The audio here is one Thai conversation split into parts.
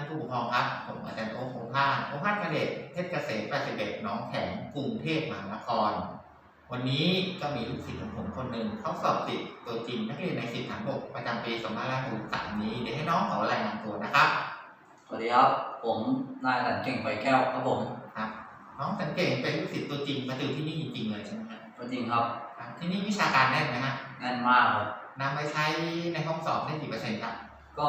านผู้ปกครองครับ ผมอาจารย์โอ๊คโอภาสโอภาสกระเดชเพชรเกษม81หนองแขมกรุงเทพมหานคร วันนี้ก็มีลูกศิษย์ของผมคนหนึ่งเขาสอบติดตัวจริงนักเรียนในสิบฐานบกประจำปี2563นี้เดี๋ยวให้น้องเขารายงานตัวนะครับ สวัสดีครับ ผมนายสันเก่งไฟแก้วครับผมครับ น้องสังเกตเป็นลูกศิษย์ตัวจริงมาติวที่นี่จริงๆเลยใช่ไหมครับตัวจริงครับครับ ที่นี่วิชาการแน่นไหมฮะแน่นมากครับนำไปใช้ในห้องสอบได้กี่เปอร์เซ็นต์ครับ ก็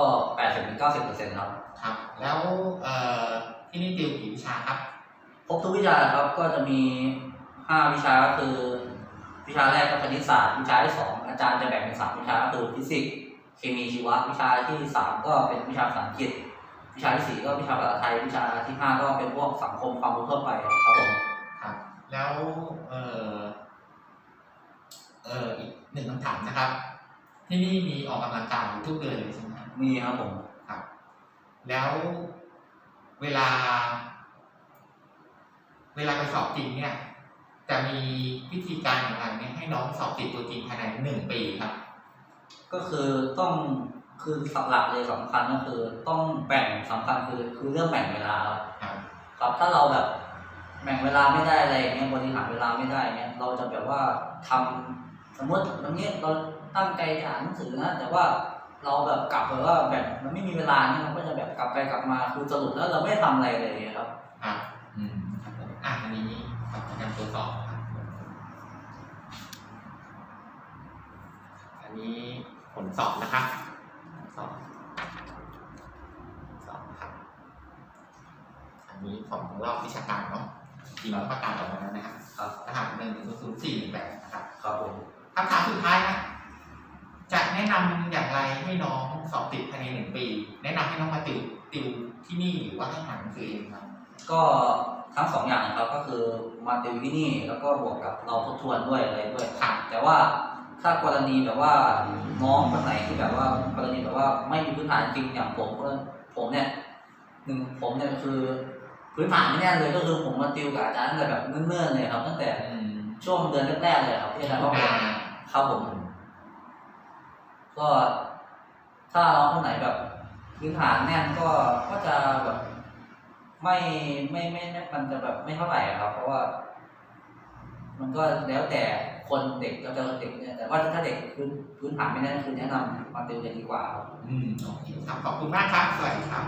80-90%ครับ ครับ แล้วเอ่อที่นี่ติวกี่วิชาครับ ครบทุกวิชาครับก็จะมี5วิชาก็คือ วิชาแรกก็คณิตศาสตร์วิชาที่2อาจารย์จะแบ่งเป็น3วิชาก็คือฟิสิกส์เคมีชีวะวิชาที่3ก็เป็นวิชาภาษาอังกฤษ วิชาที่4ก็วิชาภาษาไทย วิชาที่5ก็เป็นพวกสังคมความรู้ทั่วไปครับผมครับ แล้วเอ่อเอ่ออีกหนึ่งคำถามนะครับ ที่นี่มีออกกำลังกายทุกเดือนเลยใช่ไหมครับ มีครับผมครับ แล้วเวลา เวลาไปสอบจริงเนี่ย จะมีวิธีการอย่างไรเนี่ยให้น้องสอบติดตัวจริงภายในหนึ่งปีครับ ก็คือต้องคือหลักเลยสำคัญก็คือ ต้องแบ่งสำคัญคือคือเรื่องแบ่งเวลาครับครับครับถ้าเราแบบแบ่งเวลาไม่ได้อะไรอย่างเงี้ยบริหารเวลาไม่ได้เงี้ยเราจะแบบว่าทำสมมติตรงนี้เราตั้งใจจะอ่านหนังสือนะแต่ว่า เราแบบกลับแบบว่าแบบมันไม่มีเวลาเนี่ยมันก็จะแบบกลับไปกลับมาคือสรุปแล้วเราไม่ได้ทำอะไรเลยครับครับอืมครับผมอะอันนี้ขอประกันตัวสอบครับอันนี้ผลสอบนะครับสอบสอบครับอันนี้ของรอบวิชาการเนาะทีมประกาศออกมาแล้วนะครับครับรหัสหนึ่งศูนย์สี่หนึ่งแปดนะครับครับผมคำถามสุดท้ายนะจะแนะนำอย่างไรให้น้องสอบติดภายในหนึ่งปี แนะนำให้น้องมาติวติวที่นี่หรือว่าให้หาหนังสือเองครับ ก็ทั้งสองอย่างนะครับก็คือมาติวที่นี่แล้วก็บวกกับเราทบทวนด้วยอะไรด้วยครับแต่ว่าถ้ากรณีแบบว่าน้องคนไหนที่แบบว่ากรณีแบบว่าไม่มีพื้นฐานจริงอย่างผมก็ผมเนี่ยหนึ่งผมเนี่ยคือพื้นฐานไม่แน่นเลยก็คือผมมาติวกับอาจารย์ตั้งแต่แบบเนิ่นๆเลยครับ ตั้งแต่อืมช่วงเดือนแรกๆเลยครับที่อาจารย์เขาบอกครับผม ก็ถ้าน้องคนไหนแบบพื้นฐานแน่นก็ก็จะแบบไม่ไม่ไม่มันจะแบบไม่เท่าไหร่ครับ เพราะว่า มันก็แล้วแต่คนเด็กก็จะเด็กเนี่ยแต่ว่าถ้าเด็กพื้นพื้นฐานไม่แน่นคือแนะนำมาติวจะดีกว่าครับอืมโอเคครับขอบคุณมากครับ สวัสดีครับ